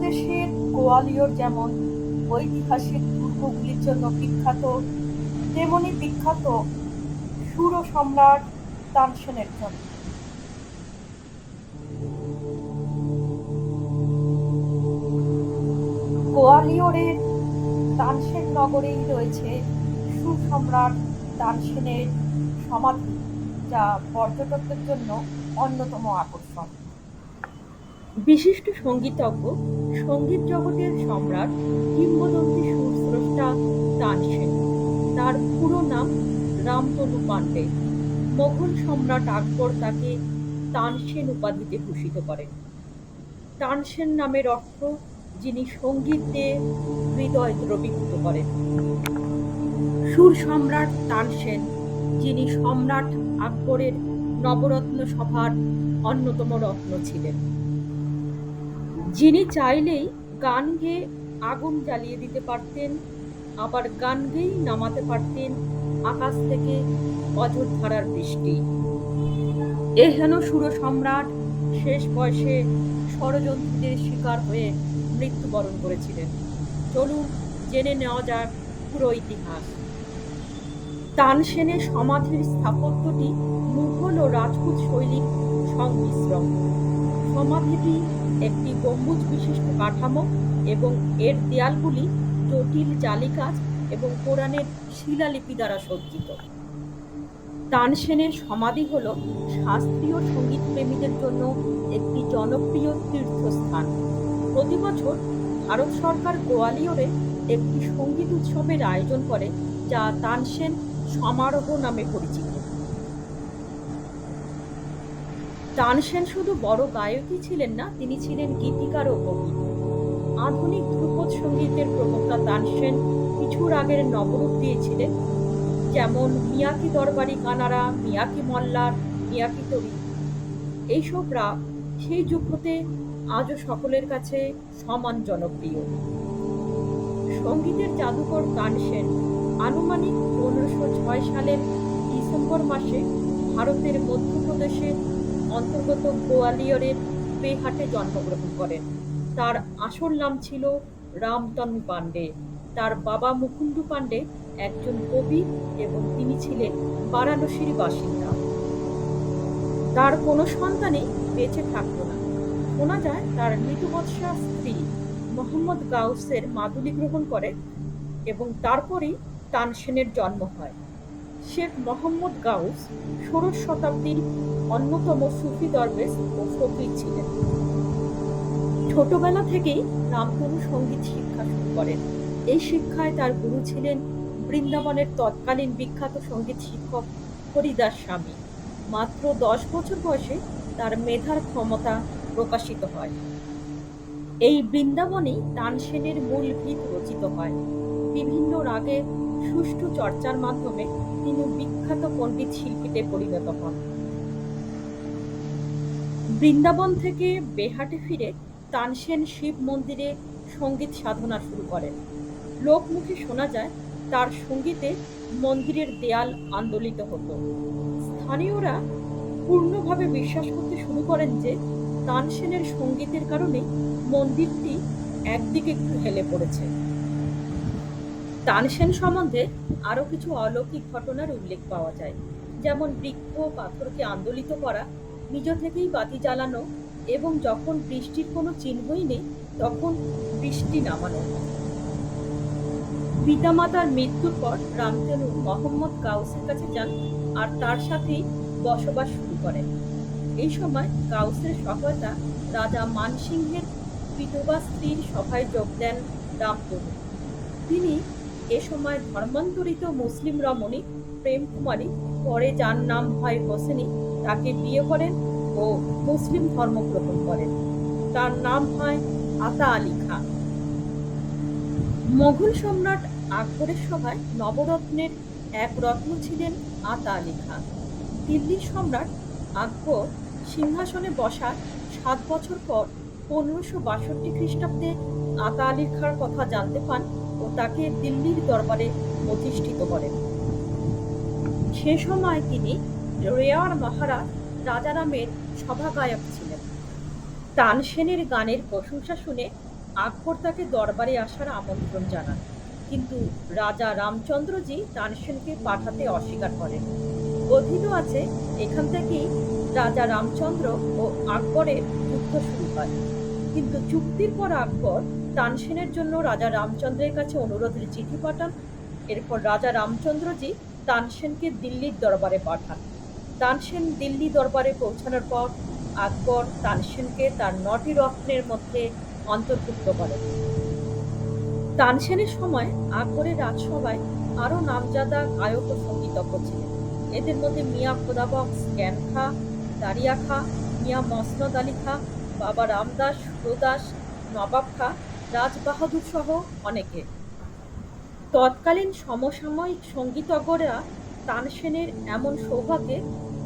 প্রদেশের গোয়ালিয়র যেমন, ঐতিহাসিক দুর্গগুলির জন্য বিখ্যাত, তেমনি বিখ্যাত সুর সম্রাট তানসেনের জন্য। গোয়ালিয়রের তানসেন নগরেই রয়েছে সুসম্রাট তানসেনের সমাধি, যা পর্যটকদের জন্য অন্যতম আকর্ষণ। বিশিষ্ট সঙ্গীতজ্ঞ, সংগীত জগতের সম্রাট, কিংবদন্তি সুরস্রষ্টা তানসেন তার পুরো নাম রামতনু পাণ্ডে। মোগল সম্রাট আকবর তাকে তানসেন উপাধিতে ভূষিত করেন। তানসেন নামের অর্থ যিনি সংগীত দিয়ে হৃদয় দ্রবীভূত করেন। সুর সম্রাট তানসেন যিনি সম্রাট আকবরের নবরত্ন সভার অন্যতম রত্ন ছিলেন। যিনি চাইলেই গান গেয়ে আগুন জ্বালিয়ে দিতে পারতেন, আবার গান গেয়েই নামাতে পারতেন আকাশ থেকে অযোধ্যার বৃষ্টি। এহেন সুর সম্রাট শেষ বয়সে ষড়যন্ত্রীদের শিকার হয়ে মৃত্যুবরণ করেছিলেন। চলুন জেনে নেওয়া যাক পুরো ইতিহাস। তানসেনের সমাধির স্থাপত্যটি মুঘল ও রাজপুত শৈলীর সংমিশ্রণ। সমাধিটি একটি গম্বুজ বিশিষ্ট কাঠামো এবং এর দেয়ালগুলি জটিল জালিকাজ এবং কোরআনের শিলালিপি দ্বারা সজ্জিত। তানসেনের সমাধি হল শাস্ত্রীয় সংগীত প্রেমীদের জন্য একটি জনপ্রিয় তীর্থস্থান। প্রতি বছর ভারত সরকার গোয়ালিয়রে একটি সংগীত উৎসবের আয়োজন করে, যা তানসেন সমারোহ নামে পরিচিত। তানসেন শুধু বড় গায়কই ছিলেন না, তিনি ছিলেন গীতিকার ও কবি। আধুনিক ধ্রুপদ সঙ্গীতের প্রবক্তা তানসেন কিছু রাগের নবরূপ দিয়েছিলেন, যেমন মিয়াকি দরবারি কানারা মিয়াকি মল্লার, মিয়াকি তরি। এইসব রাগ সেই যুগ হতে আজও সকলের কাছে সমান জনপ্রিয়। সঙ্গীতের জাদুকর তানসেন আনুমানিক পনেরোশো ছয় সালের ডিসেম্বর মাসে ভারতের মধ্যপ্রদেশের অন্তর্গত গোয়ালিয়রের বেহাটে জন্মগ্রহণ করেন। তার আসল নাম ছিল রামতনু পাণ্ডে। তার বাবা মুকুন্দু পাণ্ডে একজন কবি এবং তিনি ছিলেন বারাণসীর বাসিন্দা। তার কোনো সন্তানই বেঁচে থাকতো না। শোনা যায়, তার মৃতবৎসা স্ত্রী মোহাম্মদ গাউসের মাদুলি গ্রহণ করে এবং তারপরেই তানসেনের জন্ম হয়। শেখ মোহাম্মদ গাউস ষোড়শ শতাব্দীর অন্যতম সুফি দরবেশ ও ফকির ছিলেন। ছোটবেলা থেকেই রামতনু সংগীত শিক্ষা শুরু করেন। এই শিক্ষায় তার গুরু ছিলেন বৃন্দাবনের তৎকালীন বিখ্যাত সংগীত শিক্ষক হরিদাস স্বামী। মাত্র দশ বছর বয়সে তার মেধার ক্ষমতা প্রকাশিত হয়। এই বৃন্দাবনেই তানসেনের মূল ভিত রচিত হয়। বিভিন্ন রাগের সুষ্ঠু চর্চার মাধ্যমে তিনি বিখ্যাত পণ্ডিত শিল্পীতে পরিণত হন। বৃন্দাবন থেকে বেহাটে ফিরে তানসেন শিব মন্দিরে সংগীত সাধনা শুরু করেন। লোকমুখে শোনা যায়, তার সঙ্গীতে মন্দিরের দেয়াল আন্দোলিত হতো। স্থানীয়রা পূর্ণভাবে বিশ্বাস করতে শুরু করেন যে, তানসেনের সঙ্গীতের কারণে মন্দিরটি একদিকে একটু হেলে পড়েছে। তানসেন সম্বন্ধে আরও কিছু অলৌকিক ঘটনার উল্লেখ পাওয়া যায়। যেমন বৃক্ষ পাথরকে আন্দোলিত করা, নিজ থেকেই বাতি জ্বালানো এবং যখন বৃষ্টির কোনো চিহ্নই নেই, তখন বৃষ্টি নামানো। পিতামাতার মৃত্যুর পর রামতেনু মোহাম্মদ গাউসের কাছে যান আর তার সাথেই বসবাস শুরু করেন। এই সময় গাউসের সহায়তা রাজা মানসিংহের বিধবা স্ত্রীর সভায় যোগ দেন রামতনু। তিনি এ সময় ধর্মান্তরিত মুসলিম রমণী প্রেম কুমারী, পরে যার নাম হয় হোসেনি, তাকে বিয়ে করেন ও মুসলিম ধর্ম গ্রহণ করেন। তার নাম হয় আতা আলী খান। মোঘল সম্রাট আকবরের সভায় নবরত্নের এক রত্ন ছিলেন আতা আলী খান। দিল্লির সম্রাট আকবর সিংহাসনে বসার সাত বছর পর পনেরোশো বাষট্টি খ্রিস্টাব্দে আতা আলীর খাঁর কথা জানতে পান তাকে দিল্লির দরবারে প্রতিষ্ঠিত করেন। সে সময় তিনি রেয়ার মহারাজ রাজারামের সভাগায়ক ছিলেন। তানসেনের গানের প্রশংসা শুনে আকবর তাকে দরবারে আসার আমন্ত্রণ জানান। কিন্তু রাজা রামচন্দ্রজি তানসেনকে পাঠাতে অস্বীকার করেন। কথিত আছে, এখান থেকেই রাজা রামচন্দ্র ও আকবরের যুদ্ধ শুরু হয়। কিন্তু চুক্তির পর আকবর তানসেনের জন্য রাজা রামচন্দ্রের কাছে অনুরোধের চিঠি পাঠান। এরপর রাজা রামচন্দ্রজি তানসেনকে দিল্লির দরবারে পাঠান। তানসেন দিল্লি দরবারে পৌঁছানোর পর আকবর তানসেনকে তার নটি রত্নের মধ্যে অন্তর্ভুক্ত করেন। তানসেনের সময় আকবরের রাজসভায় আরও নামজাদা গায়ক ও সঙ্গীতজ্ঞ ছিলেন। এদের মধ্যে মিয়া খোদাবক্স জ্ঞান খা, দারিয়া খা, মিয়া মসনদ আলী খা, বাবা রামদাস, সুরদাস, নবাব খা রাজবাহাদুর সহ অনেকে। তৎকালীন সমসাময়িক সঙ্গীতজ্ঞরা তানসেনের এমন সৌভাগ্যে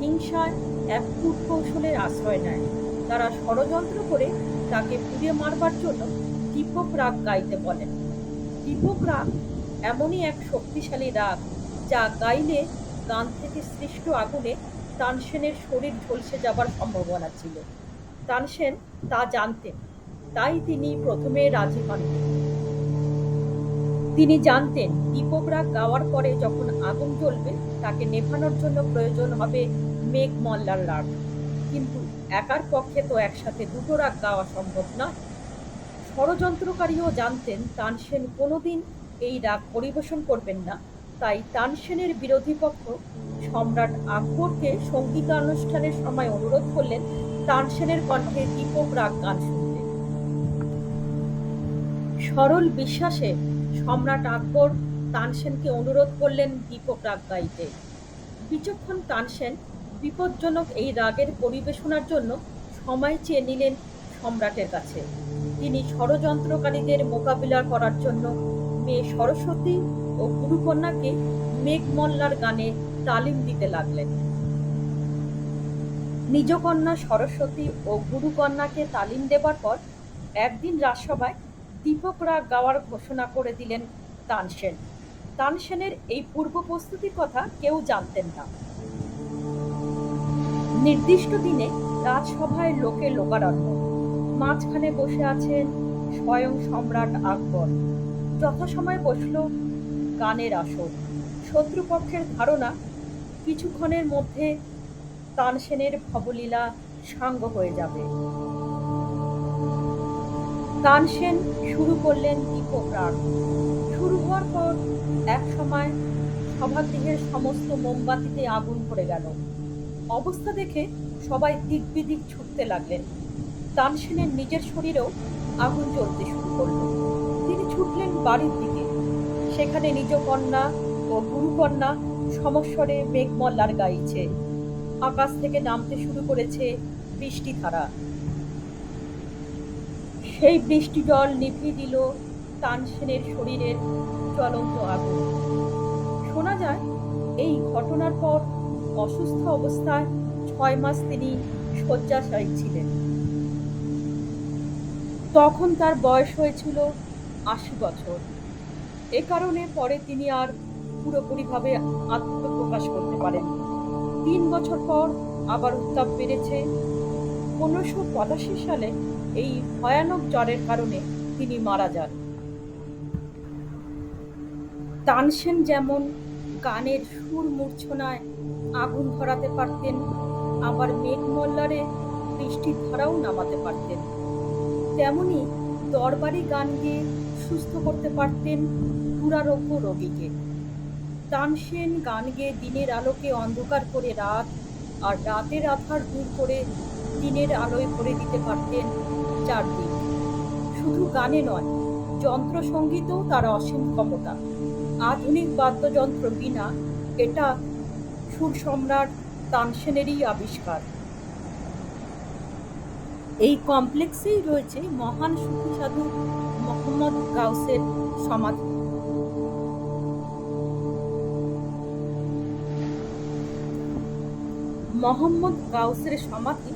হিংসায় এক কূটকৌশলের আশ্রয় নেয়। তারা ষড়যন্ত্র করে তাকে পুড়ে মারবার জন্য দীপক রাগ গাইতে বলেন। দীপক রাগ এমনই এক শক্তিশালী রাগ যা গাইলে গান থেকে সৃষ্ট আগুনে তানসেনের শরীর ঝলসে যাবার সম্ভাবনা ছিল। তানসেন তা জানতেন। তাই তিনি প্রথমে রাজি হননি তিনি জানতেন দীপক রাগ গাওয়ার পরে যখন আগুন জ্বলবে, তাকে নেভানোর জন্য প্রয়োজন হবে মেঘ মল্লার রাগ কিন্তু একার পক্ষে তো একসাথে দুটো রাগ গাওয়া সম্ভব নয়। ষড়যন্ত্রকারীও জানতেন তানসেন কোনোদিন এই রাগ পরিবেশন করবেন না। তাই তানসেনের বিরোধী পক্ষ সম্রাট আকবরকে সঙ্গীতানুষ্ঠানের সময় অনুরোধ করলেন তানসেনের কণ্ঠে দীপক রাগ গান শুনতে সরল বিশ্বাসে সম্রাট আকবর তানসেনকে অনুরোধ করলেন দীপক রাগ গাইতে। বিচক্ষণ তানসেন বিপজ্জনক এই রাগের পরিবেশনার জন্য সময় চেয়ে নিলেন সম্রাটের কাছে। তিনি ষড়যন্ত্রকারীদের মোকাবিলা করার জন্য মেয়ে সরস্বতী ও গুরুকন্যাকে মেঘমল্লার গানে তালিম দিতে লাগলেন। নিজ কন্যা সরস্বতী ও গুরুকন্যাকে তালিম দেবার পর একদিন রাজসভায় দীপক রাগ গাওয়ার ঘোষণা করে দিলেন তানসেন তানসেনের এই পূর্ব প্রস্তুতির কথা কেউ জানতেন না। নির্দিষ্ট দিনে রাজসভায় লোকে লোকারণ্য। মাঝখানে বসে আছেন স্বয়ং সম্রাট আকবর। যথাসময়ে বসল গানের আসর। শত্রুপক্ষের ধারণা কিছুক্ষণের মধ্যে তানসেনের ভবলীলা সাঙ্গ হয়ে যাবে। তানসেন শুরু করলেন দীপক রাগ। শুরু হওয়ার পর এক সময় সভাগৃহের সমস্ত মোমবাতিতে আগুন ধরে গেল। অবস্থা দেখে সবাই দিক বিদিক ছুটতে লাগলেন। তানসেনের নিজের শরীরেও আগুন জ্বলতে শুরু করল। তিনি ছুটলেন বাড়ির দিকে। সেখানে নিজ কন্যা ও গুরুকন্যা সমস্বরে মেঘমল্লার গাইছে। আকাশ থেকে নামতে শুরু করেছে বৃষ্টি ধারা সেই বৃষ্টি জল নিভিয়ে দিল তানসেনের শরীরের জ্বলন্ত আগুন। শোনা যায়, এই ঘটনার পর অসুস্থ অবস্থায় ছয় মাস তিনি শয্যাশায়ী ছিলেন। তখন তার বয়স হয়েছিল আশি বছর। এ কারণে পরে তিনি আর পুরোপুরিভাবে আত্মপ্রকাশ করতে পারেন তিন বছর পর আবার উত্তাপ বেড়েছে পনেরোশো পঁচাশি সালে এই ভয়ানক জ্বরের কারণে তিনি মারা যান। তানসেন যেমন গানের সুর মূর্ছনায় আগুন ধরাতে পারতেন, আবার মেঘমল্লারে বৃষ্টির ধারাও নামাতে পারতেন। তেমনি দরবারি গান গেয়ে সুস্থ করতে পারতেন দুরারোগ্য রোগীকে। তানসেন গান গেয়ে দিনের আলোকে অন্ধকার করে রাত আর রাতের আধার দূর করে দিনের আলোয় ভরে দিতে পারতেন চারদিক। শুধু গানে নয়, যন্ত্রসঙ্গীতেও তার অসীম ক্ষমতা। আধুনিক বাদ্যযন্ত্র বিনা এটা সুর সম্রাট তানসেনেরই আবিষ্কার। এই কমপ্লেক্সেই রয়েছে মহান সুফি সাধু মোহাম্মদ গাউসের সমাধি। মোহাম্মদ গাউসের সমাধি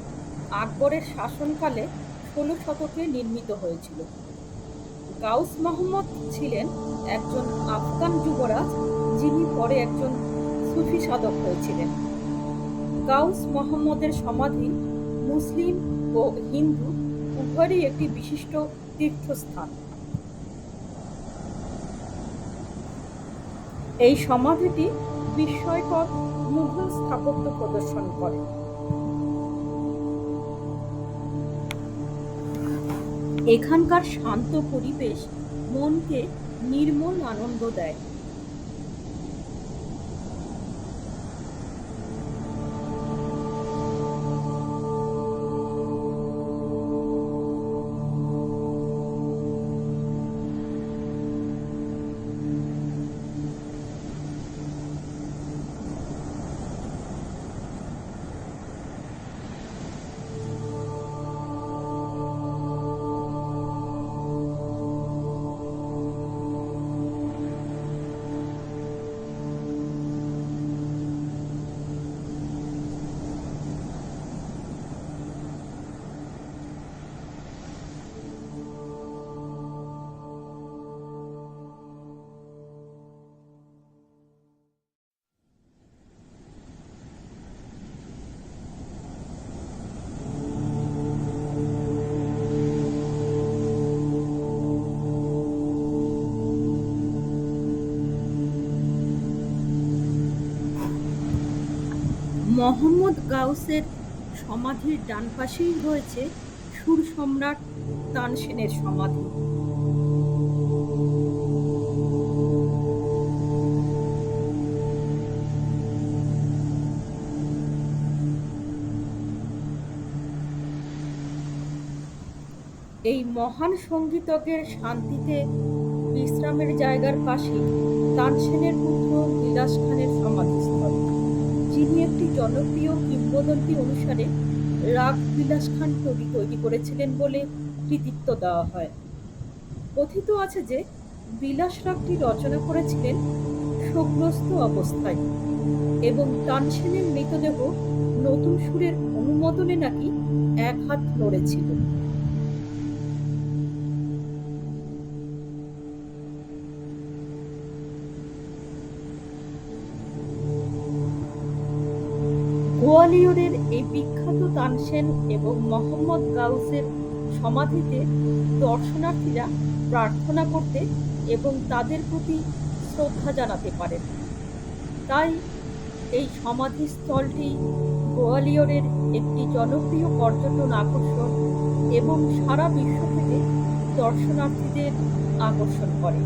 আকবরের শাসনকালে ষোলো শতকে নির্মিত হয়েছিল। গাউস মোহাম্মদ ছিলেন একজন আফগান যুবরাজ, যিনি পরে একজন সুফি সাধক হয়েছিলেন। গাউস মোহাম্মদের সমাধি মুসলিম ও হিন্দু, উভয়েরই একটি বিশিষ্ট তীর্থস্থান। এই সমাধিটি বিস্ময়কর মুঘল স্থাপত্য প্রদর্শন করে। এখানকার শান্ত পরিবেশ মনকে নির্মল আনন্দ দেয়। মোহাম্মদ গাউসের সমাধির ডান পাশেই রয়েছে সুর সম্রাট তানসেনের সমাধি। এই মহান সঙ্গীতকের শান্তিতে বিশ্রামের জায়গার পাশে তানসেনের পুত্র বিলাস খানের সমাধিস্থল যিনি একটি জনপ্রিয় কিংবদন্তি অনুসারে রাগ বিলাস খান কবি তৈরি করেছিলেন বলে কৃতিত্ব দেওয়া হয়। কথিত আছে যে, বিলাস রাগটি রচনা করেছিলেন শোকগ্রস্ত অবস্থায় এবং তানসেনের মৃতদেহ নতুন সুরের অনুমোদনে নাকি এক হাত নড়েছিল। গোয়ালিয়রের এই বিখ্যাত তানসেন এবং মোহাম্মদ গাউসের সমাধিতে দর্শনার্থীরা প্রার্থনা করতে এবং তাদের প্রতি শ্রদ্ধা জানাতে পারেন। তাই এই সমাধিস্থলটি গোয়ালিয়রের একটি জনপ্রিয় পর্যটন আকর্ষণ এবং সারা বিশ্ব থেকে দর্শনার্থীদের আকর্ষণ করে।